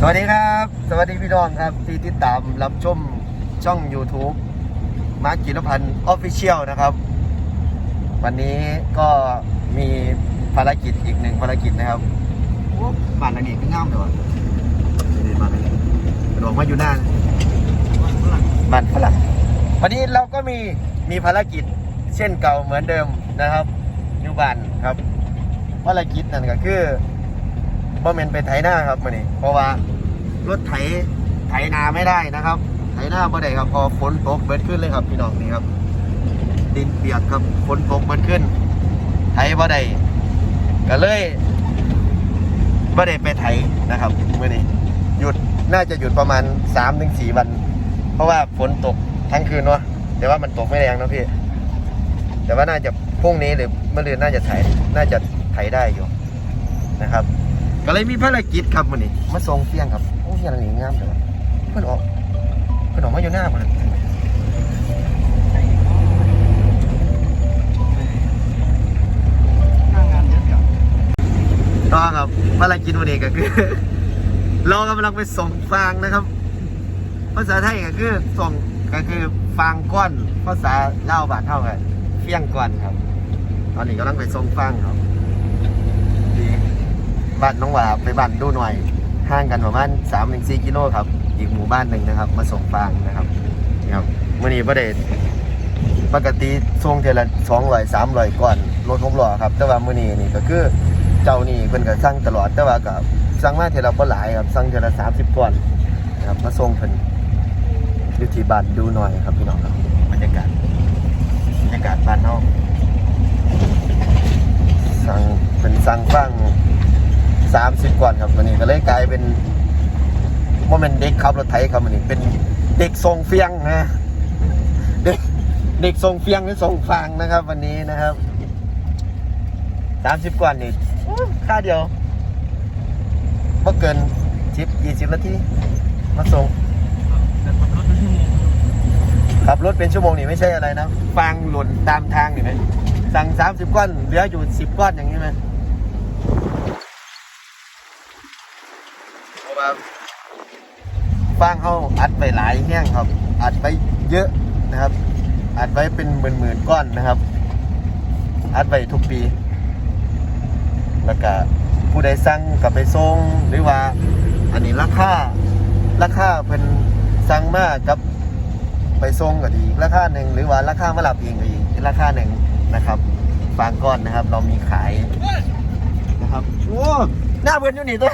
สวัสดีครับ สวัสดีพี่น้องครับ ที่ติดตามรับชมช่อง YouTube มาร์กิรพันธ์ออฟฟิเชียลนะครับ วันนี้ก็มีภารกิจอีกหนึ่งภารกิจนะครับบ้านหลังนี้ก็งามเลยวะนี่บ้านหลังนี้กระโดดมาอยู่หน้าบ้านฝรั่งวันนี้เราก็มีมีภารกิจเช่นเก่าเหมือนเดิมนะครับอยู่บ้านครับ ภารกิจนั่นก็คือ บ่แม่นไปไถนาครับมื้อนี้เพราะว่ารถไถไถนาไม่ได้นะครับ ไถนาบ่ได้ครับพอฝนตกเบิดขึ้นเลยครับพี่น้องนี่ครับ ดินเปียกครับฝนตกเบิดขึ้น ไถบ่ได้ก็เลยบ่ได้ไปไถนะครับมื้อนี้หยุดน่าจะหยุดประมาณ3-4วัน เพราะว่าฝนตกทั้งคืนเนาะแต่ว่ามันตกไม่แรงนะพี่ แต่ว่าน่าจะพรุ่งนี้หรือเมื่อรืนน่าจะไถน่าจะไถได้อยู่นะครับ ก็เลยมีภารกิจครับวันนี้มาส่งเฟียงครับโอ้เฟียงนี่งามจังวะเพื่อนออกเพื่อนออกมาอยู่หน้าผมเลยหน้างานเยอะจังต่อครับภารกิจวันนี้ก็คือเรากำลังไปส่งฟางนะครับ ภาษาไทยก็คือส่งก็คือฟางก้อนภาษาเล่าวบาทเท่ากันเฟียงก้อนครับ ตอนนี้กำลังไปส่งฟางครับดี บ้านน้องหวาไปบ้านดูหน่อยห่างกันประมาณสามถึงสี่กิโลครับ อีกหมู่บ้านหนึ่งนะครับ มาส่งฟางนะครับครับมื่อนี้ประเดปกติส่งเทละสองร้อยสามร้อยก่อนรถหกล้อครับ แต่ว่ามื่อนี้นี่ก็คือเจ้านี่เพิ่นก็สั่งตลอดแต่ว่าก็สั่งมาเทละบ่หลายครับสั่งเทละสามสิบก่อนนะครับมาส่งเพิ่นอยู่ที่บ้านดูหน่อยครับพี่น้องครับบรรยากาศบรรยากาศบ้านเฮา สั่งเป็นสั่งฟัง สิบก่อนครับวันนี้ก็เลยกลายเป็นโมเมนเด็กขับรถไถครับวันนี้เป็นเด็กทรงเฟียงนะเด็กเด็กทรงเฟียงหรือทรงฟางนะครับ วันนี้นะครับสามสิบก่อนนี่ค่าเดียวไม่เกินสิบยี่สิบนาทีมาส่งขับรถเป็นชั่วโมงขับรถเป็นชั่วโมงนี่ไม่ใช่อะไรนะฟางหล่นตามทางเห็นไหมสั่งสามสิบก้อนเหลืออยู่สิบก้อนอย่างนี้ไหม ฟางเขาอัดไปหลายแห้งครับ อัดไปเยอะนะครับ อัดไว้เป็นหมื่นๆก้อนนะครับ อัดไปทุกปี แล้วก็ผู้ใดสั่งกับไปส่งหรือว่า อันนี้ราคาราคาเป็นสั่งมากกับไปส่งก็ดีราคาหนึ่งหรือว่าราคามารับเองก็อีกราคาหนึ่งนะครับฟางก้อนนะครับ เรามีขายนะครับโอ้หน้าเพื่อนอยู่นี่ตัว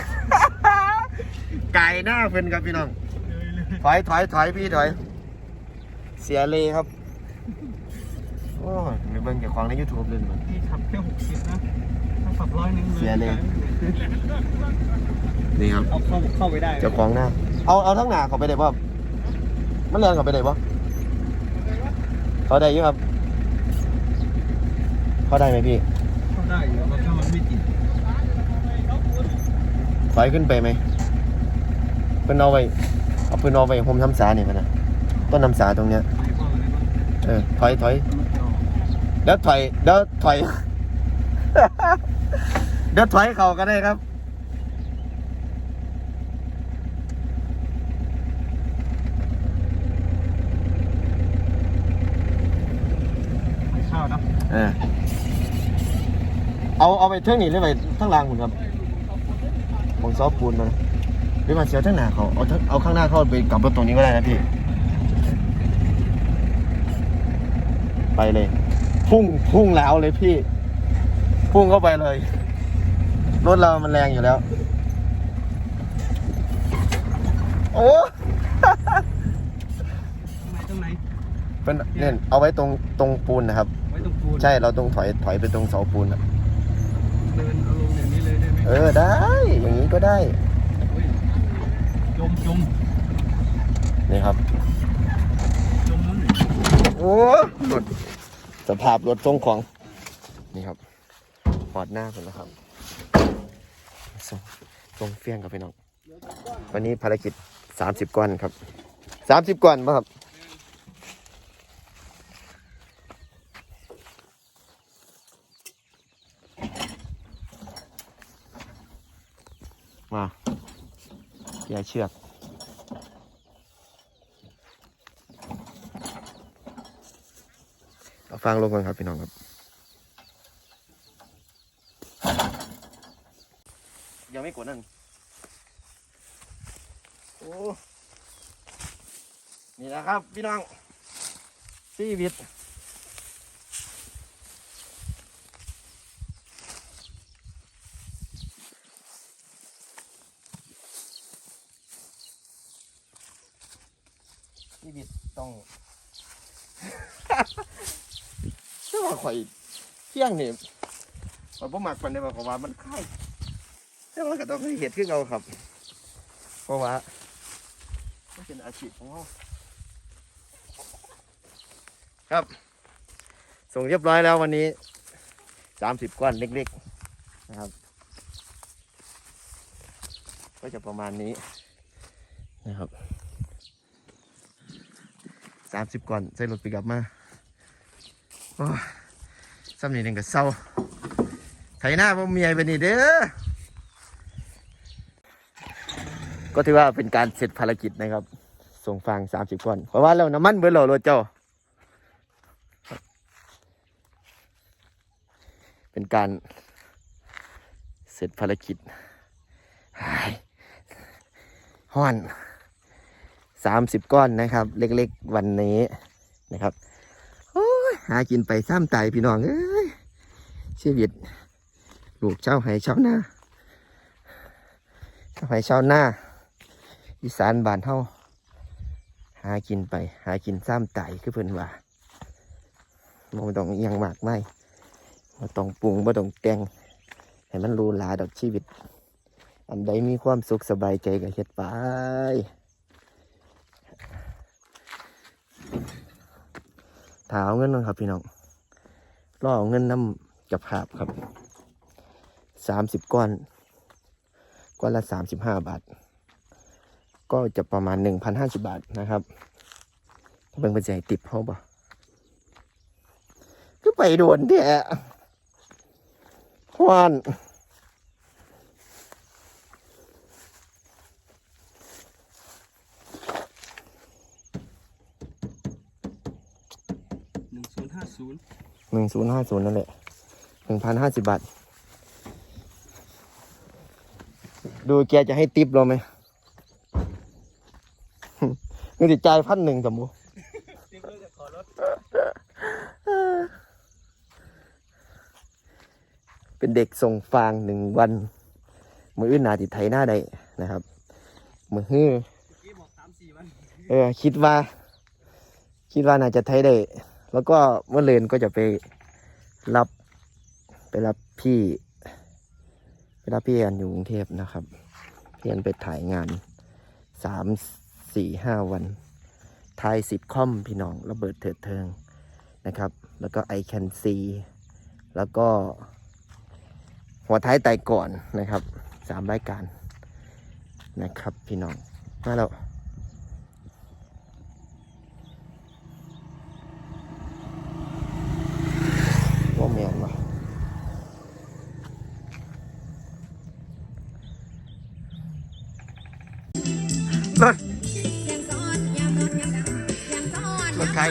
ไก่หน้าเพื่อนครับพี่น้องเลยเลยถอยถอยถอยพี่ถอย เสียเลยครับ โอ้ยมีเบิ้งเกี่ยวของใน YouTube เลยมันพี่ขับแค่หกสิบนะถ้าขับร้อยหนึงเสียเลย นี่ครับ เอาเข้าเข้าไปได้เจ้าของหน้า เอาเอาทั้งหน้าเขาไปได้ป่ะมันเรียนเขาไปได้ป่ะเขาได้อยังครับ เขาได้ไหมพี่เข้าได้อยู่แล้วถ้ามันไม่ติดถอยขึ้นไปไหม เพื่อนเอาไว้เอาเพื่อนเอาไว้โฮมทำสาเนี่ยมันนะต้นน้ำสาตรงเนี้ยไม่ว่าอะไรบ้างเออถอยถอยมันจะออกแล้วถอยแล้วถอยเดี๋ยวถอยเขาก็ได้ครับไม่เข้านะเออเอาเอาไปเท่งนี้หรือไปทั้งรางคุณครับมองซอฟปูนมานะ หรือมาเสียวทั้งหน้าเขาเอาทั้งเอาข้างหน้าเข้าไปกลับรถตรงนี้ก็ได้นะพี่ ไปเลย พุ่งพุ่งแล้วเลยพี่ พุ่งเข้าไปเลย รถเรามันแรงอยู่แล้ว โอ้ตรงไหนตรงไหนเป็นเนี่ยเอาไว้ตรงตรงปูนนะครับ ไว้ตรงปูนใช่เราต้องถอยถอยไปตรงเสาปูนอะเดินเอาลงอย่างนี้เลยได้ไหมเออได้ อย่างนี้ก็ได้เฮ้ยจ มจมนี่ครับ จมนั้นโอ้หลุดสภาพรถทรงของ นี่ครับหอดหน้าผมนะครับส่งส่งเฟี้ยงกับพี่น้อง วันนี้ภารกิจสามสิบก้อนครับสามสิบก้อนป่ะครับ มา แกเชือก เอาฟังลงก่อนครับพี่น้องครับ ยังไม่กดนั่น โอ้ นี่นะครับพี่น้องชีวิต ชีวิตต้อง ถ้าว่าข่อยเที่ยงนี่ข่อยบ่มักปานใดว่าเพราะว่ามันคายแต่ว่าก็ต้องให้เฮ็ดคือเก่าครับ เพราะว่ามันเป็นอาชีพของเราครับ ส่งเรียบร้อยแล้ววันนี้สามสิบก้อนเล็กๆนะครับ ก็จะประมาณนี้นะครับสามสิบก้อนใส่รถไปกลับมา ซ้ำนี่หนึ่งกับเศร้าไถหน้าพ่อเมียไปนี่เด้อ ก็ถือว่าเป็นการเสร็จภารกิจนะครับ ส่งฟางสามสิบก้อน เพราะว่าเราน้ำมันเบอร์โหลรถเจ้า เป็นการเสร็จภารกิจห้อนสามสิบก้อนนะครับ เล็กๆวันนี้นะครับ หากินไปซ้ำตายพี่น้องเอ้ยชีวิตลูกเจ้าให้เช้าหน้าเจ้าให้เช้าหน้าอีสานบ้านเฮาหากินไป หากินซ้ำตายคือเพิ่นว่าบ่ต้องอิหยังมากไม่บ่ต้องปรุงบ่ต้องแต่งให้มันรูหราดอกชีวิต อันใดมีความสุขสบายใจก็เฮ็ดไป ถ้าเอาเงินนะครับ พี่น้องรอเอเงินน้ำกับภาพครับสามสิบก้อน ก้อนละสามสิบห้าบาท ก็จะประมาณหนึ่งพันห้าสิบาทนะครับถ้าเป็นเป็นใจติดเขาบ่ก็ไปโดนแท้ฮวาน หนึ่งศูนย์ห้าศูนย์หนึ่งศูนย์ห้าศูนย์นั่นแหละหนึ่งพันห้าสิบบาท ดูแกจะให้ติปเราไหมเงินติดใจพันหนึ่งสมมุติติ๊กเลยจะขอรถเป็นเด็กส่งฟางหนึ่งวัน มืออื่นหนาติดไทยหน้าได้นะครับ มือฮือเฮ่ออกสามสี่วันเออ คิดว่า คิดว่าน่าจะไทยได้ แล้วก็เมื่อเรนก็จะไปรับไปรับพี่ ไปรับพี่แอนอยู่กรุงเทพนะครับพี่แอนไปถ่ายงานสามสี่ห้าวันถ่ายซิทคอมพี่น้องระเบิดเถิดเทิงนะครับ แล้วก็ I can see แล้วก็ หัวท้ายไตก่อนนะครับสามรายการนะครับพี่น้องมาแล้ว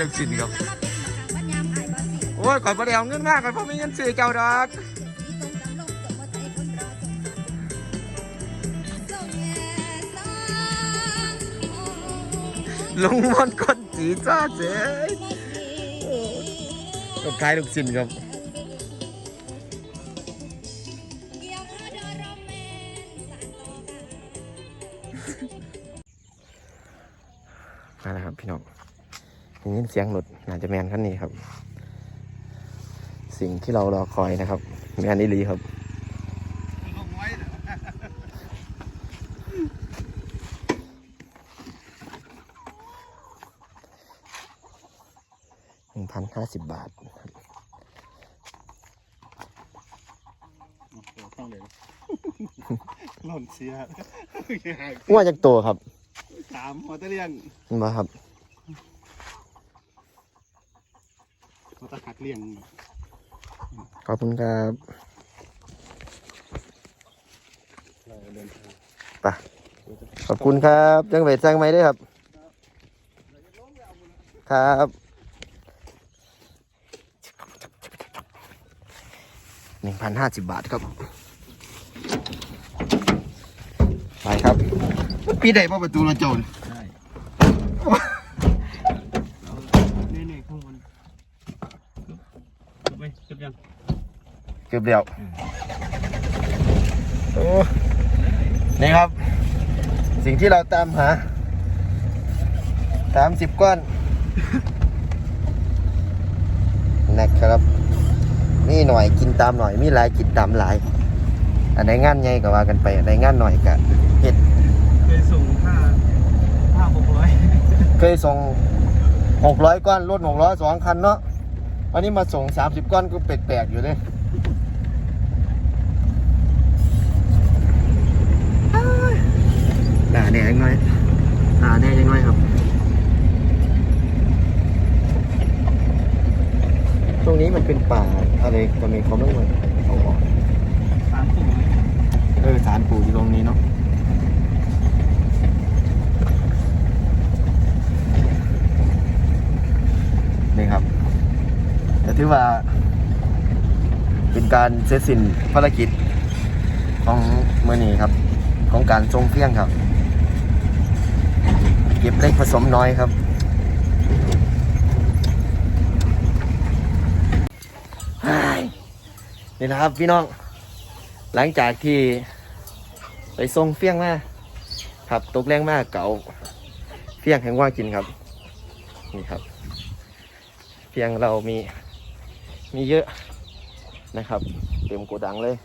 ลูกชิ้นครับโอ้ยก่อนประเดี๋ยวเงินมากก่อนเพราะมีเงินซื้อเจ้าดอกลงมอนต์คนจีจ้าเจ๊รถขายลูกชิ้นครับ ยินเสียงรถน่าจะแมนคันนี้ครับ สิ่งที่เรารอคอยนะครับ แมนอีหลีครับลงไว้เหรอหนึ่งพันห้าสิบบาทโอ้โหต้องเลยหล่นเสียว่าจากตัวครับสามมอเตอร์เลียนเห็นไหมครับ มอเตอร์หักเลี่ยงขอบคุณครับเราเดินทางไปขอบคุณครับจังเวทจังไหมด้วยครับ ครับหนึ่งพันห้าสิบบาทครับ ไปครับปีใดมาประตูละโจรใช่นี่นี่ข้างบนจบไหมจบ ยังเกือบเดียวโอ้นี่ครับ สิ่งที่เราตามหาสามสิบก้อนนะครับนี่หน่อยกินตามหน่อย มีหลายกินตามหลาย อันไหนงานใหญ่ก็ว่ากันไป อันไหนงานหน่อยก็เห็ด เคยส่งค่าค่าหกร้อยเคยส่งหกร้อยก้อนรถหกร้อยสองคันเนาะ วันนี้มาส่งสามสิบก้อนก็แปลกๆอยู่เลยหนาแน่ยังไงหนาแน่ยังไงครับ ตรงนี้มันเป็นป่าอะไรก็มีเขาไม่เหมือนเขาบอกสามสูงเออสารปู่อยู่ตรงนี้เนาะนี่ครับแต่ ถือว่า เป็นการเสร็จสิ้นภารกิจของเมื่อนี้ครับ ของการทรงเพียงครับ เก็บเล็กผสมน้อยครับนี่นะครับพี่น้องหลังจากที่ไปทรงเฟี้ยงมาครับตกแรงมากเก่าเฟี้ยงแห่งว่ากินครับ นี่ครับ เฟี้ยงเรามี มีเยอะนะครับ เต็มโกดังเลย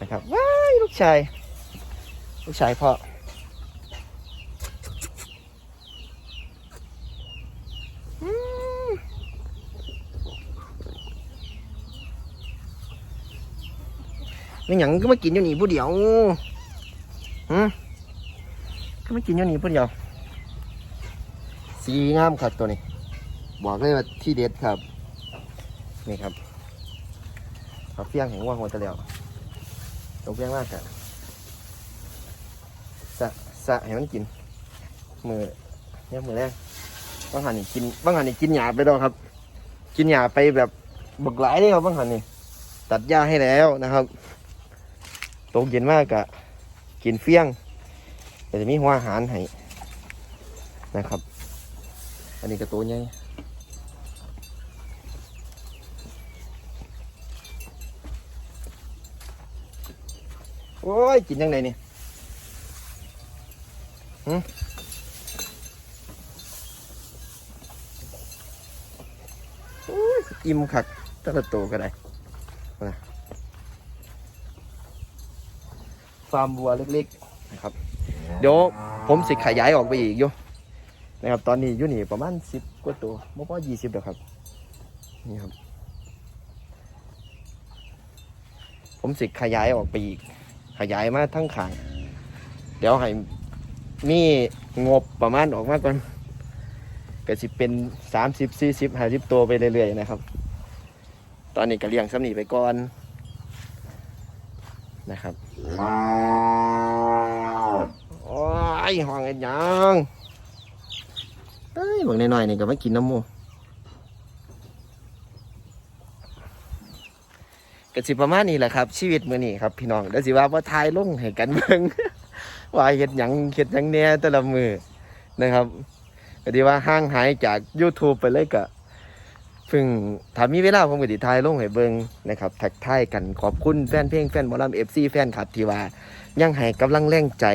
นะครับว้ายลูกชาย ลูกชายพ่อมไม่หยังก็มากินอยู่นี่ผู้เดียวหืมก็มากินอยู่นี่ผู้เดียว สีงามครับตัวนี้ บอกเลยว่าที่เด็ดครับ นี่ครับเอาเฟี้ยงแห่งว่างหัวตะเลียวตรงเฟี้ยงมากอะสะสะให้มันกิน มือเนี่ยมือแรกบางหันนี่กินบางหันนี่กินหยาไปดอกครับ กินหยาไปแบบบักหลายเลยครับบางหันนี่ตัดหญ้าให้แล้วนะครับตกเย็นมากอะกินเฟี้ยงแต่จะมีหัวอาหารให้นะครับ อันนี้กระตัวใหญ่ โอ้ย กินยังไงนี่หืมอ้ยอิ่มคักแตละตัวก็ได้นะฟาร์มวัวเล็กๆนะครับ เดี๋ยวผมสิขยายออกไปอีกอยู่นะครับ ตอนนี้อยู่นี่ประมาณสิบกว่าตัวไม่พอยี่สิบเดียวครับ นี่ครับ ผมสิขยายออกไปอีก ขยายมาทั้งขาง เดี๋ยวให้มีงบประมาณออกมาก่อนก็สิเป็นสามสิบสี่สิบห้าสิบตัวไปเรื่อยๆนะครับ ตอนนี้ก็เลี้ยงสำนีไปก่อนนะครับโอ้ยห้องเอ็นหยังเอ้ยบางน้อยๆนี่ก็มากินน้ำมูก ก็สิประมาณนี้แหละครับ ชีวิตมื้อนี้ครับพี่น้องเดี๋ยวสิว่าว่าทายลงให้กันเบิ่งว่าเฮ็ดหยังเฮ็ดหยังแน่แต่ละมือนะครับก็ดีว่าห่างหายจาก YouTube ไปเลยก็เพิ่งถ้ามีเวลาผมก็สิทายลงให้เบิ่งนะครับทักทายกันขอบคุณแฟนเพลงแฟนหมอลำ FC แฟนคลับที่ว่ายังให้กำลังแรงใจ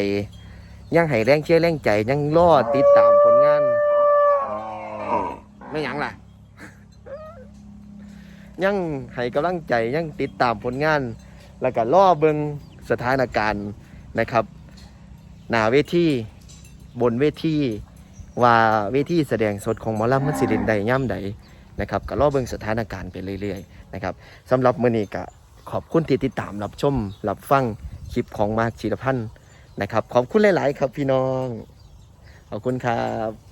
ยังให้แรงเชียร์แรงใจยังรอติดตามผลงานไม่หยังล่ะ ยังให้กำลังใจยังติดตามผลงาน แล้วก็ล่อเบิงสถานการณ์นะครับ หน้าเวทีบนเวทีว่าเวทีแสดงสดของหมอลำมันสิเล่นใดย่ำใดนะครับก็ล่อเบิงสถานการณ์ไปเรื่อยๆนะครับสำหรับมื้อนี้ก็ขอบคุณที่ติดตามรับชมรับฟังคลิปของมาร์คชีรพันธ์นะครับ ขอบคุณหลาย ๆ ครับพี่น้อง ขอบคุณครับ